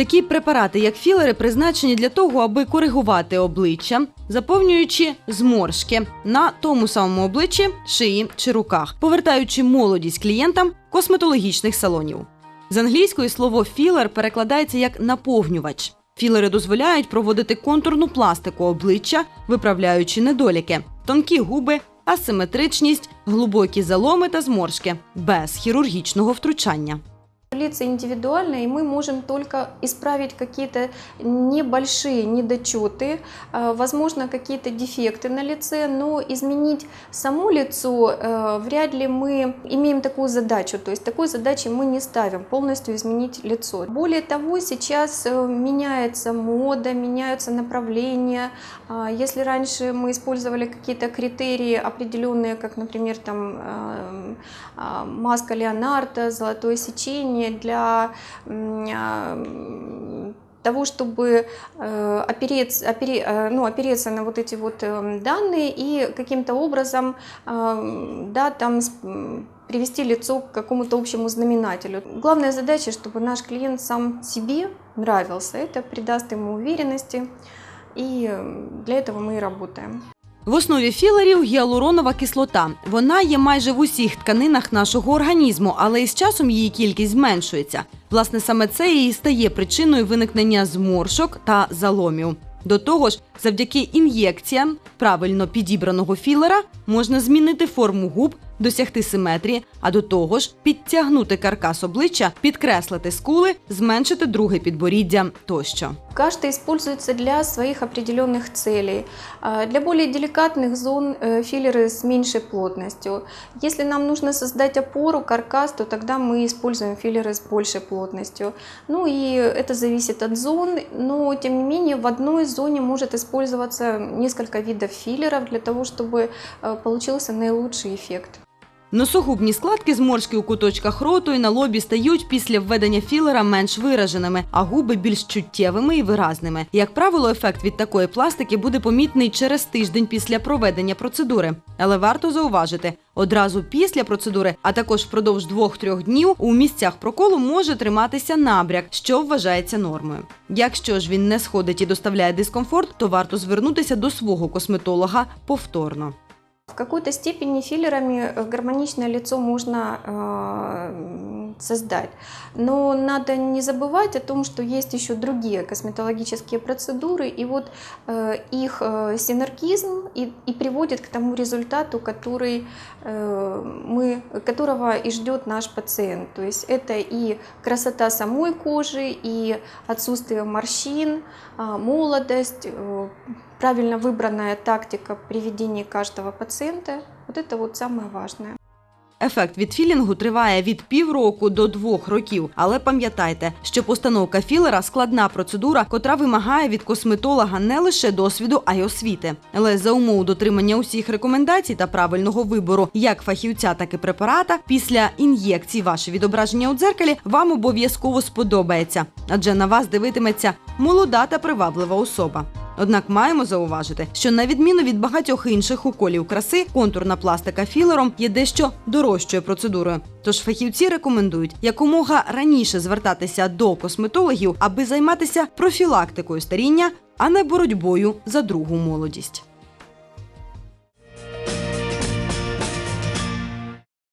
Такі препарати, як філери, призначені для того, аби коригувати обличчя, заповнюючи зморшки на тому самому обличчі, шиї чи руках, повертаючи молодість клієнтам косметологічних салонів. З англійської слово філер перекладається як наповнювач. Філери дозволяють проводити контурну пластику обличчя, виправляючи недоліки, тонкі губи, асиметричність, глибокі заломи та зморшки без хірургічного втручання. Лица индивидуально, и мы можем только исправить какие-то небольшие недочеты, э, возможно, какие-то дефекты на лице, но изменить само лицо э, вряд ли мы имеем такую задачу. То есть такой задачи мы не ставим, полностью изменить лицо. Более того, сейчас э, меняется мода, меняются направления. А, Если раньше мы использовали какие-то критерии определенные, как, например, там э, а, маска Леонардо, золотое сечение для а, того, чтобы э, опереться, опери- э, ну, опереться на вот эти вот э, данные и каким-то образом э, да, там привести лицо к какому-то общему знаменателю. Главная задача, чтобы наш клиент сам себе нравился. Это придаст ему уверенности, и э, для этого мы и работаем. В основі філерів гіалуронова кислота. Вона є майже в усіх тканинах нашого організму, але із часом її кількість зменшується. Власне, саме це і стає причиною виникнення зморшок та заломів. До того ж, завдяки ін'єкціям правильно підібраного філера можна змінити форму губ, досягти симетрії, а до того ж підтягнути каркас обличчя, підкреслити скули, зменшити друге підборіддя тощо. Каждый используется для своих определенных целей. А, Для более деликатных зон э, филлеры с меньшей плотностью. Если нам нужно создать опору, каркас, то тогда мы используем филлеры с большей плотностью. Ну и это зависит от зон, но тем не менее в одной зоне может использоваться несколько видов филлеров для того, чтобы э, получился наилучший эффект. Носогубні складки зморшки у куточках роту і на лобі стають після введення філера менш вираженими, а губи більш чуттєвими і виразними. Як правило, ефект від такої пластики буде помітний через тиждень після проведення процедури. Але варто зауважити, одразу після процедури, а також впродовж 2-3 днів у місцях проколу може триматися набряк, що вважається нормою. Якщо ж він не сходить і доставляє дискомфорт, то варто звернутися до свого косметолога повторно. В какой-то степени филлерами э, гармоничное лицо можно э, создать. Но надо не забывать о том, что есть еще другие косметологические процедуры, и вот э, их э, синергизм и, и приводит к тому результату, который, э, мы, которого и ждет наш пациент. То есть это и красота самой кожи, и отсутствие морщин, а, молодость, э, правильно выбранная тактика при ведении каждого пациента. Вот это вот самое важное. Ефект від філінгу триває від півроку до двох років. Але пам'ятайте, що постановка філера складна процедура, котра вимагає від косметолога не лише досвіду, а й освіти. Але за умову дотримання усіх рекомендацій та правильного вибору як фахівця, так і препарата, після ін'єкцій ваше відображення у дзеркалі вам обов'язково сподобається, адже на вас дивитиметься молода та приваблива особа. Однак маємо зауважити, що на відміну від багатьох інших уколів краси, контурна пластика філером є дещо дорожчою процедурою. Тож фахівці рекомендують якомога раніше звертатися до косметологів, аби займатися профілактикою старіння, а не боротьбою за другу молодість.